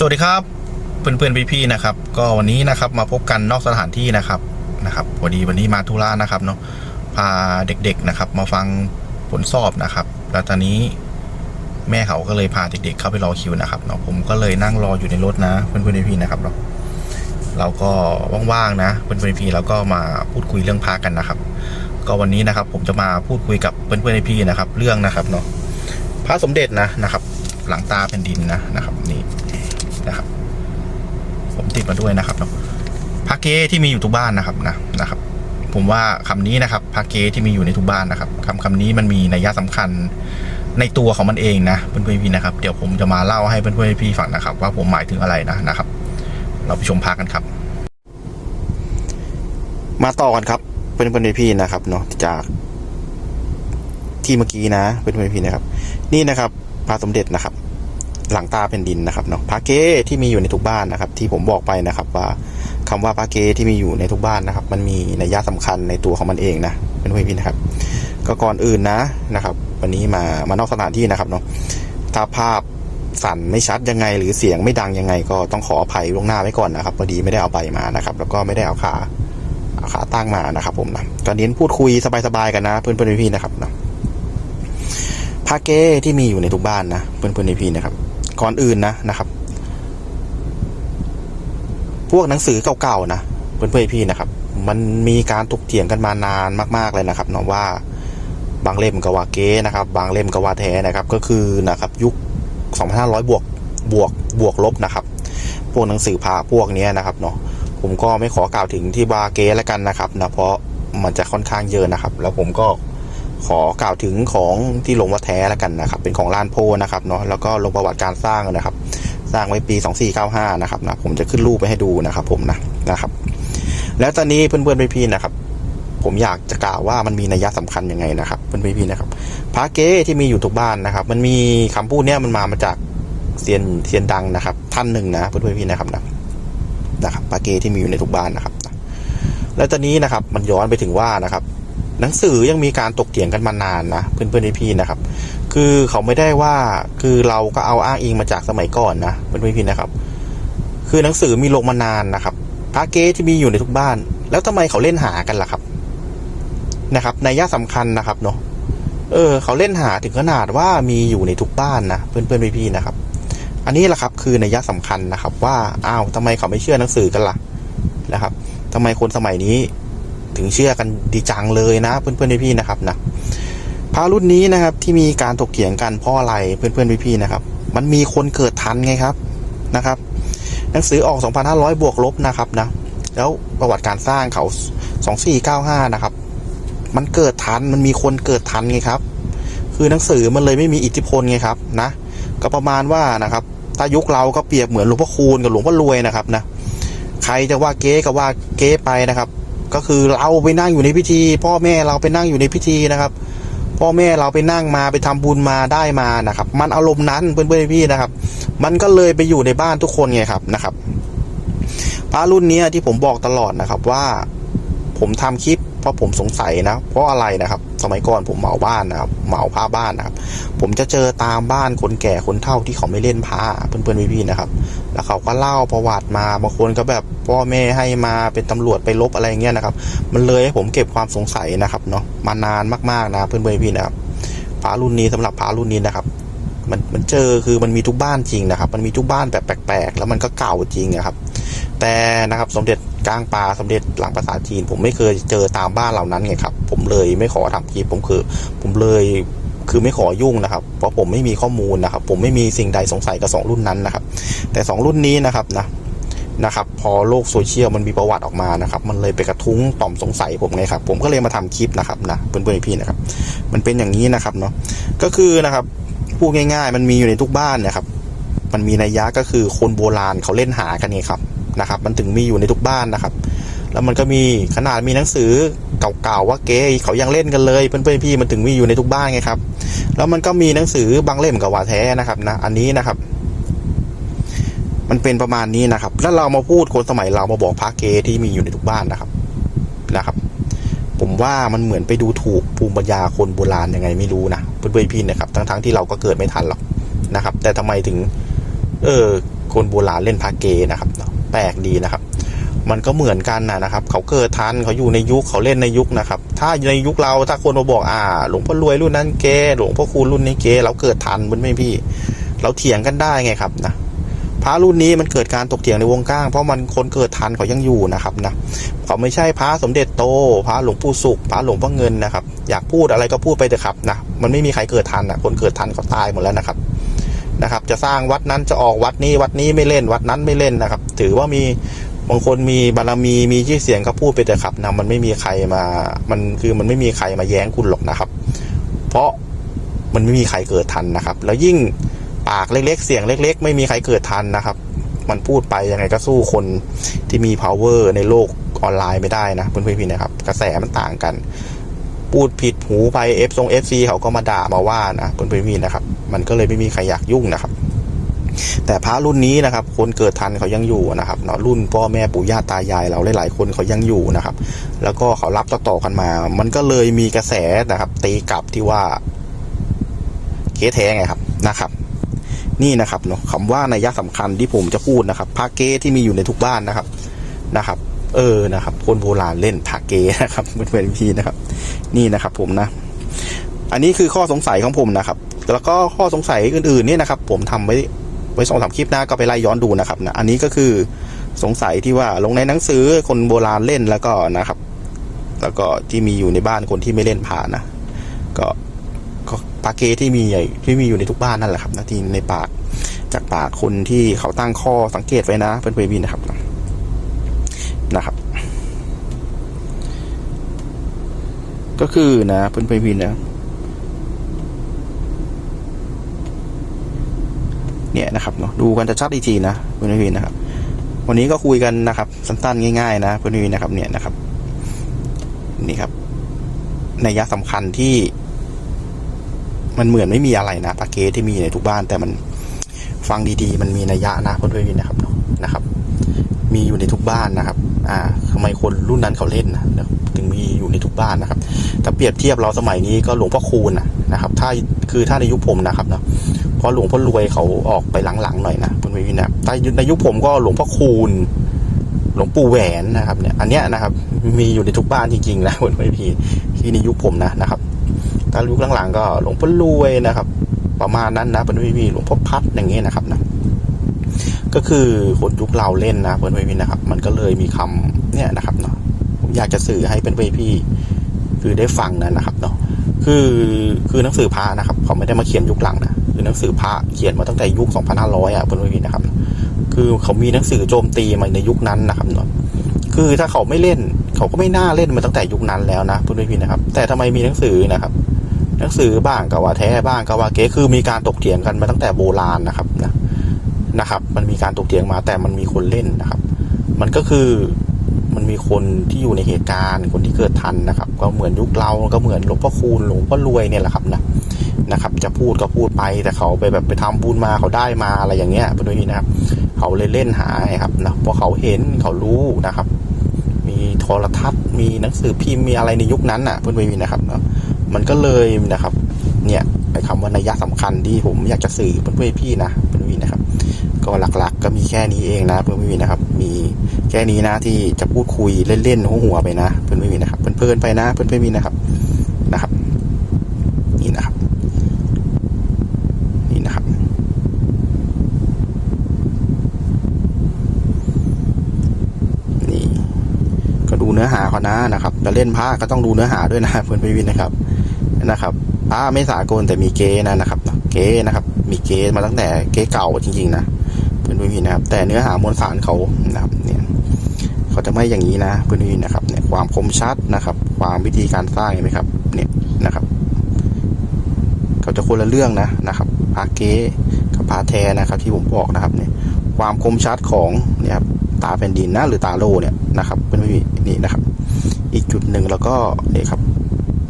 สวัสดีครับเพื่อนๆพี่ๆนะครับ ก็วันนี้นะครับมาพบกันนอกสถานที่นะครับนะครับพอดีวันนี้มาธุระนะครับเนาะพาเด็กๆนะครับ มาฟังผลสอบนะครับ แล้วตอนนี้แม่เขาก็เลยพาเด็กๆเข้าไปรอคิวนะครับเนาะผมก็เลยนั่งรออยู่ในรถนะเพื่อนๆพี่ๆนะครับเนาะเราก็ว่างๆนะเพื่อนๆพี่ๆเราก็มาพูดคุยเรื่องพากันนะครับ ก็วันนี้นะครับผมจะมาพูดคุยกับเพื่อนๆพี่ๆนะครับ เรื่องนะครับเนาะพระสมเด็จนะนะครับ หลังตาแผ่นดินนะนะครับนี่ ผมาด้วยนะครับเนาะพระเกที่มีอยู่ทุกบ้านนะครับนะนะครับผมว่าคำนี้นะครับพระเกที่มีอยู่ในทุกบ้านนะครับคำคำนี้มันมีนัยสำคัญในตัวของมันเองนะเพื่อนๆพี่นะครับ เดี๋ยวผมจะมาเล่าให้เพื่อนๆพี่ฟังนะครับ ว่าผมหมายถึงอะไรนะนะครับ เราไปชมพระกันครับ มาต่อกันครับเพื่อนๆพี่นะครับเนาะจากที่เมื่อกี้นะเพื่อนๆพี่นะครับ นี่นะครับพระสมเด็จนะครับ หลังตาเป็นดินนะครับเนาะพรเกที่มีอยู่ในทุกบ้านนะครับ ที่ผมบอกไปนะครับว่าคำว่าพรเกที่มีอยู่ในทุกบ้านนะครับ มันมีนัยสำคัญในตัวของมันเองนะเป็นเพื่อนพี่นะครับ ก็ก่อนอื่นนะนะครับ วันนี้มามานอกสถานที่นะครับเนาะถ้าภาพสั่นไม่ชัดยังไง หรือเสียงไม่ดังยังไง ก็ต้องขออภัยล่วงหน้าไว้ก่อนนะครับพอดีไม่ได้เอาไปมานะครับ แล้วก็ไม่ได้เอาขาเอาขาตั้งมานะครับ ผมนะตอนนี้พูดคุยสบายๆกันนะ เพื่อนๆพี่ๆนะครับเนาะพรเกที่มีอยู่ในทุกบ้านนะเพื่อนๆพี่ๆนะครับ ก่อนอื่นนะนะครับ พวกหนังสือเก่าๆนะเพื่อนๆพี่นะครับ มันมีการถกเถียงกันมานานมากๆเลยนะครับเนาะว่าบางเล่มก็ว่าเก๊นะครับ บางเล่มก็ว่าแท้นะครับ ก็คือนะครับ ยุค 2500 บวกบวกบวกลบนะครับ พวกหนังสือพระพวกนี้นะครับเนาะผมก็ไม่ขอกล่าวถึงที่ว่าเก๊แล้วกันนะครับนะเพราะมันจะค่อนข้างเยอะนะครับ แล้วผมก็ ขอกล่าวถึงของที่ลงว่าแท้แล้วกันนะครับ เป็นของลานโพนะครับเนาะแล้วก็ลงประวัติการสร้างนะครับ สร้างไว้ปี 2495 นะครับนะผมจะขึ้นรูปไปให้ดูนะครับ ผมนะนะครับ แล้วตอนนี้เพื่อนๆพี่ๆนะครับ ผมอยากจะกล่าวว่ามันมีนัยสำคัญยังไงนะครับเพื่อนๆพี่ๆนะครับพระเก้ที่มีอยู่ทุกบ้านนะครับ มันมีคำพูดเนี้ยมันมามาจากเซียนเซียนดังนะครับ ท่านหนึ่งนะเพื่อนๆพี่ๆนะครับนะนะครับพระเก้ที่มีอยู่ในทุกบ้านนะครับ แล้วตอนนี้นะครับ มันย้อนไปถึงว่านะครับ หนังสือยังมีการตกเถียงกันมานานนะเพื่อนๆพี่ๆนพี่นะครับ คือเขาไม่ได้ว่าคือเราก็เอาอ้างอิงมาจากสมัยก่อนนะเพื่อนๆพี่ๆนพี่นะครับ คือหนังสือมีลงมานานนะครับพระเก๊ที่มีอยู่ในทุกบ้าน แล้วทำไมเขาเล่นหากันล่ะครับ นะครับในย่าสำคัญนะครับเนาะเออ เขาเล่นหาถึงขนาดว่ามีอยู่ในทุกบ้านนะเพื่อนๆพี่ๆนะครับ อันนี้แหละครับ คือในย่าสำคัญนะครับ ว่าอ้าวทำไมเขาไม่เชื่อหนังสือกันล่ะนะครับทำไมคนสมัยนี้ ถึงเชื่อกันดีจังเลยนะ เพื่อนๆพี่ๆนะครับนะพระรุ่นนี้นะครับที่มีการถกเถียงกันเพราะอะไรเพื่อนๆพี่ๆนะครับ มันมีคนเกิดทันไงครับนะครับ หนังสือออก 2,500 บวกลบนะครับนะแล้วประวัติการสร้างเขา 2495 นะครับ มันเกิดทันมันมีคนเกิดทันไงครับ คือหนังสือมันเลยไม่มีอิทธิพลไงครับนะก็ประมาณว่านะครับถ้ายุคเราก็เปรียบเหมือนหลวงพ่อคูณกับหลวงพ่อรวยนะครับนะใครจะว่าเก๊ก็ว่าเก๊ไปนะครับ ก็คือเราไปนั่งอยู่ในพิธี พ่อแม่เราไปนั่งอยู่ในพิธีนะครับ พ่อแม่เราไปนั่งมาไปทำบุญมาได้มานะครับ มันอารมณ์นั้นเพื่อนๆพี่อนะครับ มันก็เลยไปอยู่ในบ้านทุกคนไงครับนะครับพระรุ่นนี้ที่ผมบอกตลอดนะครับว่า ผมทำคลิป ราะผมสงสัยนะ เพราะอะไรนะครับ สมัยก่อนผมเหมาบ้านนะครับเหมาผ้าบ้านนะครับ ผมจะเจอตามบ้านคนแก่คนเฒ่าที่เขาไม่เล่นผ้าเพื่อนๆพี่ๆนะครับ แล้วเขาก็เล่าประวัติมาบางคนก็แบบพ่อแม่ให้มาเป็นตำรวจไปลบอะไรเงี้ยนะครับ มันเลยให้ผมเก็บความสงสัยนะครับเนาะมานานมากๆนะเพื่อนๆพี่นะครับพระรุ่นนี้สำหรับพระรุ่นนี้นะครับมันมันเจอคือมันมีทุกบ้านจริงนะครับ มันมีทุกบ้านแบบแปลกๆ แล้วมันก็เก่าจริงนะครับ แต่นะครับสมเด็จ กลางป่าสมเด็จหลังภาษาจีน ผมไม่เคยเจอตามบ้านเหล่านั้นไงครับ ผมเลยไม่ขอทำคลิปผมคือ ผมเลยคือไม่ขอยุ่งนะครับ เพราะผมไม่มีข้อมูลนะครับ ผมไม่มีสิ่งใดสงสัยกับสองรุ่นนั้นนะครับ แต่สองรุ่นนี้นะครับนะนะครับ พอโลกโซเชียลมันมีประวัติออกมานะครับ มันเลยไปกระทุ้งต่อมสงสัยผมไงครับ ผมก็เลยมาทำคลิปนะครับนะเพื่อนๆพี่นะครับ มันเป็นอย่างนี้นะครับเนาะก็คือนะครับพูดง่าย ๆ มันมีอยู่ในทุกบ้านนะครับ มันมีนัยยะก็คือคนโบราณเขาเล่นหากันไงครับ นะครับ มันถึงมีอยู่ในทุกบ้านนะครับ แล้วมันก็มีขนาดมีหนังสือเก่าๆว่าเก๊เขายังเล่นกันเลยเพื่อนๆพี่มันถึงมีอยู่ในทุกบ้านไงครับ แล้วมันก็มีหนังสือบางเล่มกับว่าแท้นะครับนะอันนี้นะครับ มันเป็นประมาณนี้นะครับ แล้วเรามาพูดคนสมัยเรามาบอกพระเกที่มีอยู่ในทุกบ้านนะครับนะครับ ผมว่ามันเหมือนไปดูถูกภูมิปัญญาคนโบราณยังไงไม่รู้นะเพื่อนๆพี่นะครับ ทั้งๆที่เราก็เกิดไม่ทันหรอกนะครับ แต่ทำไมถึง เออคนโบราณเล่นพระเกนะครับเแปลกดีนะครับ มันก็เหมือนกันนะนะครับ เขาเกิดทันเขาอยู่ในยุคเขาเล่นในยุคนะครับ ถ้าในยุคเราถ้าคนมาบอกอ่า หลวงพ่อรวยรุ่นนั้นเกหลวงพ่อคูณรุ่นนี้เกเราเกิดทันมันไม่พี่ เราเถียงกันได้ไงครับนะพระรุ่นนี้มันเกิดการตกเถียงในวงกว้าง เพราะมันคนเกิดทันเขายังอยู่นะครับนะเขาไม่ใช่พระสมเด็จโต พระหลวงปู่สุข พระหลวงพ่อเงินนะครับ อยากพูดอะไรก็พูดไปเถอะครับนะมันไม่มีใครเกิดทันนะคนเกิดทันเขาตายหมดแล้วนะครับ นะครับ จะสร้างวัดนั้นจะออกวัดนี้วัดนี้ไม่เล่นวัดนั้นไม่เล่นนะครับ ถือว่ามีบางคนมีบารมีมีชื่อเสียงก็พูดไปเถอะครับนะมันไม่มีใครมา มันคือมันไม่มีใครมาแย้งคุณหรอกนะครับ เพราะมันไม่มีใครเกิดทันนะครับ แล้วยิ่งปากเล็กๆ เสียงเล็ก ๆ ไม่มีใครเกิดทันนะครับ มันพูดไปยังไงก็สู้คนที่มี power ในโลกออนไลน์ไม่ได้นะเพื่อนๆพี่นะครับ กระแสมันต่างกัน พูดผิด หูไปเอฟทรงเอฟซีเขาก็มาด่ามาว่านะเพื่อนๆพี่นะครับ มันก็เลยไม่มีใครอยากยุ่งนะครับ แต่พระรุ่นนี้นะครับ คนเกิดทันเขายังอยู่นะครับเนาะรุ่นพ่อแม่ปู่ย่าตายายเราหลายๆคนเขายังอยู่นะครับ แล้วก็เขารับต่อๆกันมา มันก็เลยมีกระแสนะครับ ตีกลับที่ว่าเก๊แท้ไงครับนะครับนี่นะครับเนาะคำว่านัยยะสำคัญที่ผมจะพูดนะครับพาเกที่มีอยู่ในทุกบ้านนะครับนะครับ เออนะครับ คนโบราณเล่นพาเก้นะครับเพื่อนพี่นะครับ นี่นะครับ ผมนะ อันนี้คือข้อสงสัยของผมนะครับ แล้วก็ข้อสงสัยอื่นๆเนี่ยนะครับ ผมทำไว้ไว้สองสามคลิปหน้าก็ไปไล่ย้อนดูนะครับนะอันนี้ก็คือสงสัยที่ว่าลงในหนังสือคนโบราณเล่นแล้วก็นะครับ แล้วก็ที่มีอยู่ในบ้านคนที่ไม่เล่นผ่านนะก็ก็ปาเกที่มีใหญ่ที่มีอยู่ในทุกบ้านนั่นแหละครับนะที่ในปากจากปากคนที่เขาตั้งข้อสังเกตไว้นะเพื่อนๆพี่นะครับ นะครับ ก็คือนะเพื่อนๆพี่นะเนี่ยนะครับเนาะดูกันจะชัดอีกทีนะเพื่อนพี่นะครับ วันนี้ก็คุยกันนะครับสั้นๆง่ายๆนะเพื่อนพี่นะครับ เนี่ยนะครับ นี่ครับในยยะสำคัญที่ มันเหมือนไม่มีอะไรนะปาเกตที่มีในทุกบ้าน แต่มันฟังดีๆ มันมีนัยยะนะเพื่อนๆนะครับเนาะนะครับ มีอยู่ในทุกบ้านนะครับ อ่าทำไมคนรุ่นนั้นเขาเล่นนะถึงมีอยู่ในทุกบ้านนะครับถ้าเปรียบเทียบเราสมัยนี้ก็หลวงพ่อคูณนะนะครับ ถ้าคือถ้าในยุคผมนะครับเนาะเพราะหลวงพ่อรวยเขาออกไปหลังๆหน่อยนะเพื่นๆนะแต่ในยุคผมก็หลวงพ่อคูณหลวงปู่แหวนนะครับเนี่ยอันเนี้ยนะครับ มีอยู่ในทุกบ้านจริงๆนะเพื่อพี่ที่ในยุคผมนะนะครับถ้ายุคหลังๆก็หลวงพ่อรวยนะครับ ประมาณนั้นนะเพื่อนๆพี่หลวงพ่อพัดอย่างเงี้ยนะครับนะ ก็คือคนยุคเราเล่นนะเพื่อนๆพี่นะครับ มันก็เลยมีคำเนี่ยนะครับเนาะผมอยากจะสื่อให้เป็นเพื่อนพี่คือได้ฟังนะนะครับเนาะคือคือหนังสือพระนะครับเขาไม่ได้มาเขียนยุคหลังนะคือหนังสือพระเขียนมาตั้งแต่ยุค2500อะเพื่อนๆพี่นะครับ คือเขามีหนังสือโจมตีมาในยุคนั้นนะครับเนาะคือถ้าเขาไม่เล่นเขาก็ไม่น่าเล่นมาตั้งแต่ยุคนั้นแล้วนะเพื่อนๆพี่นะครับ แต่ทำไมมีหนังสือนะครับหนังสือบ้างก็ว่าแท้บ้างก็ว่าเก๊คือมีการตกเถียงกันมาตั้งแต่โบราณนะครับนะ นะครับ มันมีการตกเถียงมาแต่มันมีคนเล่นนะครับ มันก็คือมันมีคนที่อยู่ในเหตุการณ์ คนที่เกิดทันนะครับ ก็เหมือนยุคเราก็เหมือนหลวงพ่อคูณหลวงพ่อรวยเนี่ยแหละครับนะนะครับ จะพูดก็พูดไปแต่เขาไปแบบไปทำบุญมาเขาได้มาอะไรอย่างเงี้ยเป็นด้นะครับ เขาเลยเล่นหาไงครับนะเพราะเขาเห็นเขารู้นะครับ มีโทรทัศน์มีหนังสือพิมพ์มีอะไรในยุคนั้นอะเพื่อนไม่มีนะครับเนาะมันก็เลยนะครับ เนี่ยไอ้คำว่านัยยะสำคัญที่ผมอยากจะสื่อเพื่อนพี่นะ ก็หลักๆ ก็มีแค่นี้เองนะเพื่อนๆพี่นะครับ มีแค่นี้นะที่จะพูดคุยเล่นๆหัวๆไปนะเพื่อนๆพี่นะครับเพลินๆไปนะเพื่อนๆพี่นะครับนะครับ นี่นะครับ นี่นะครับ นี่ ก็ดูเนื้อหาเขานะนะครับจะเล่นพระก็ต้องดูเนื้อหาด้วยนะเพื่อนพี่นะครับนะครับพระไม่สากลแต่มีเกนะนะครับ เกนะครับ มีเกมาตั้งแต่เกเก่าจริงๆนะ เพื่อนพี่นะครับ แต่เนื้อหามวลสารเขานะครับเนี่ยเขาจะไม่อย่างนี้นะเพื่อนพี่นะครับเนี่ยความคมชัดนะครับ ความวิธีการสร้างเห็นไหมครับเนี่ยนะครับเขาจะคนละเรื่องนะนะครับพาเกกับพาแทนะครับ ที่ผมบอกนะครับเนี่ยความคมชัดของเนี่ยครับตาแผ่นดินนะหรือตาโลเนี่ยนะครับเป็นไม่มีนี่นะครับ อีกจุดหนึ่งแล้วก็เนี่ยครับ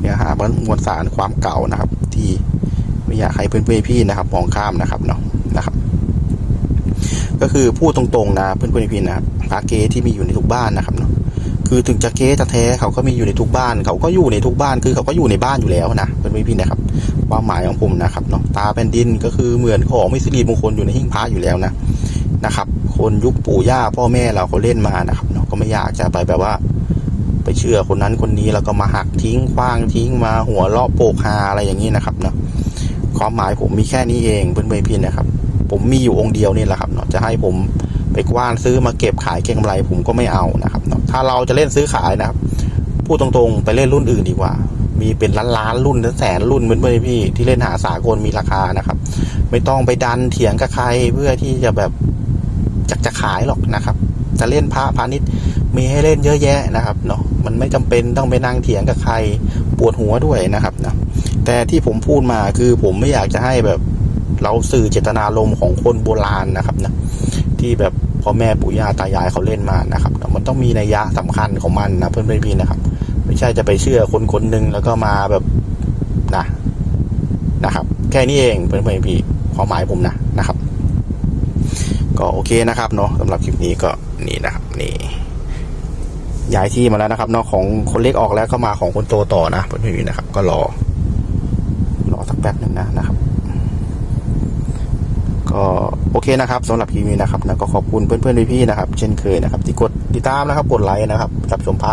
เนื้อหามันมวลสารความเก่านะครับ ที่ไม่อยากให้เพื่อนๆพี่นะครับมองข้ามนะครับเนาะ ก็คือพูดตรงๆนะเพื่อนๆพี่นะครับพาเกที่มีอยู่ในทุกบ้านนะครับเนาะคือถึงจะเก๊จะแท้เขาก็มีอยู่ในทุกบ้าน เขาก็อยู่ในทุกบ้านคือเขาก็อยู่ในบ้านอยู่แล้วนะเพื่อนๆพี่นะครับความหมายของผมนะครับเนาะตาแผ่นดินก็คือเหมือนของไม่สิริมงคลอยู่ในหิ้งพระอยู่แล้วนะนะครับ คนยุคปู่ย่าพ่อแม่เราเขาเล่นมานะครับเนาะก็ไม่อยากจะไปแบบว่า ไปเชื่อคนนั้นคนนี้แล้วก็มาหักทิ้งคว้างทิ้งมาหัวเลาะโปกฮาอะไรอย่างนี้นะครับเนาะความหมายผมมีแค่นี้เองเพื่อนๆพี่นะครับ ผมมีอยู่องค์เดียวนี่แหละครับเนาะจะให้ผมไปกว้านซื้อมาเก็บขายเก็งกำไร ผมก็ไม่เอานะครับเนาะถ้าเราจะเล่นซื้อขายนะครับพูดตรงๆ ไปเล่นรุ่นอื่นดีกว่า มีเป็นล้านล้านรุ่นแสนรุ่นเพื่อนพี่ที่เล่นหาสากลมีราคานะครับ ไม่ต้องไปดันเถียงกับใครเพื่อที่จะแบบจะจะขายหรอกนะครับ จะเล่นพระพาณิชย์มีให้เล่นเยอะแยะนะครับเนาะมันไม่จำเป็นต้องไปนั่งเถียงกับใครปวดหัวด้วยนะครับนะแต่ที่ผมพูดมาคือผมไม่อยากจะให้แบบ เราสื่อเจตนารมณ์ของคนโบราณนะครับนะที่แบบพ่อแม่ปู่ย่าตายายเขาเล่นมานะครับ มันต้องมีนัยยะสำคัญของมันนะเพื่อนๆพี่นะครับ ไม่ใช่จะไปเชื่อคนคนหนึ่งแล้วก็มาแบบนะนะครับ แค่นี้เองเพื่อนๆพี่ความหมายผมนะนะครับ ก็โอเคนะครับเนาะสำหรับคลิปนี้ก็นี่นะครับนี่ย้ายที่มาแล้วนะครับเนาะของคนเล็กออกแล้วก็มาของคนโตต่อนะเพื่อนๆพี่นะครับ ก็รอรอสักแป๊บหนึ่งนะนะครับ ก็โอเคนะครับสำหรับคลิปนี้นะครับนะก็ขอบคุณเพื่อนๆพี่ๆนะครับ เช่นเคยนะครับที่กดติดตามนะครับกดไลค์นะครับรับชมพระ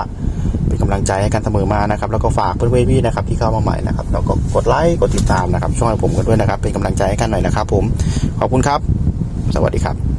เป็นกำลังใจให้กันเสมอมานะครับ แล้วก็ฝากเพื่อนๆพี่นะครับที่เข้ามาใหม่นะครับแล้วก็กดไลค์กดติดตามนะครับช่วยผมกันด้วยนะครับ เป็นกำลังใจให้กันหน่อยนะครับ ผมขอบคุณครับ สวัสดีครับ